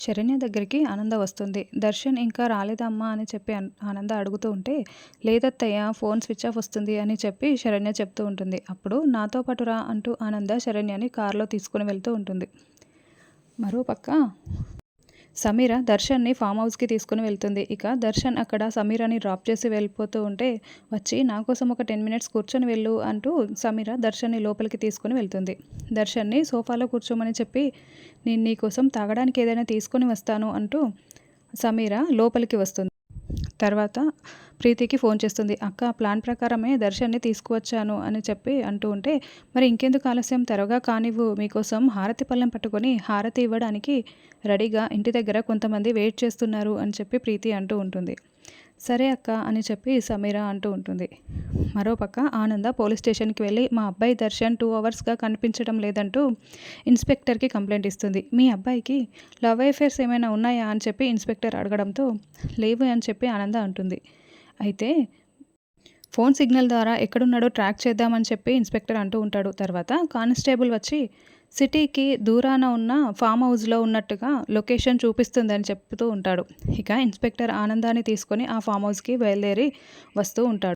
శరణ్య దగ్గరికి ఆనంద వస్తుంది. దర్శన్ ఇంకా రాలేదమ్మా అని చెప్పి ఆనంద అడుగుతూ ఉంటే లేదత్తయ్య ఫోన్ స్విచ్ ఆఫ్ వస్తుంది అని చెప్పి శరణ్య చెప్తూ ఉంటుంది. అప్పుడు నాతో పాటు రా అంటూ ఆనంద శరణ్యని కారులో తీసుకుని వెళ్తూ ఉంటుంది. మరోపక్క సమీర దర్శన్ని ఫామ్ హౌస్కి తీసుకుని వెళ్తుంది. ఇక దర్శన్ అక్కడ సమీరని డ్రాప్ చేసి వెళ్ళిపోతూ ఉంటే వచ్చి నా కోసం ఒక టెన్ మినిట్స్ కూర్చొని వెళ్ళు అంటూ సమీర దర్శన్ని లోపలికి తీసుకుని వెళ్తుంది. దర్శన్ని సోఫాలో కూర్చోమని చెప్పి నేను నీకోసం తాగడానికి ఏదైనా తీసుకొని వస్తాను అంటూ సమీర లోపలికి వస్తుంది. తర్వాత ప్రీతికి ఫోన్ చేస్తుంది అక్క ప్లాన్ ప్రకారమే దర్శన్ని తీసుకువచ్చాను అని చెప్పి అంటూ ఉంటే మరి ఇంకెందుకు ఆలస్యం? త్వరగా కానివ్వు. మీకోసం హారతి పళ్ళెం పట్టుకొని హారతి ఇవ్వడానికి రెడీగా ఇంటి దగ్గర కొంతమంది వెయిట్ చేస్తున్నారు అని చెప్పి ప్రీతి అంటూ ఉంటుంది. సరే అక్క అని చెప్పి సమీర అంటూ ఉంటుంది. మరోపక్క ఆనంద పోలీస్ స్టేషన్కి వెళ్ళి మా అబ్బాయి దర్శన్ టూ అవర్స్గా కనిపించడం లేదంటూ ఇన్స్పెక్టర్కి కంప్లైంట్ ఇస్తుంది. మీ అబ్బాయికి లవ్ అఫేర్స్ ఏమైనా ఉన్నాయా? అని చెప్పి ఇన్స్పెక్టర్ అడగడంతో లేవు అని చెప్పి ఆనంద అంటుంది. అయితే ఫోన్ సిగ్నల్ ద్వారా ఎక్కడున్నాడో ట్రాక్ చేద్దామని చెప్పి ఇన్స్పెక్టర్ అంటూ ఉంటాడు. తర్వాత కానిస్టేబుల్ వచ్చి సిటీకి దూరాన ఉన్న ఫామ్ హౌస్లో ఉన్నట్టుగా లొకేషన్ చూపిస్తుందని చెప్తూ ఉంటాడు. ఇక ఇన్స్పెక్టర్ ఆనందాన్ని తీసుకొని ఆ ఫామ్ హౌస్కి బయలుదేరి వస్తూ ఉంటాడు.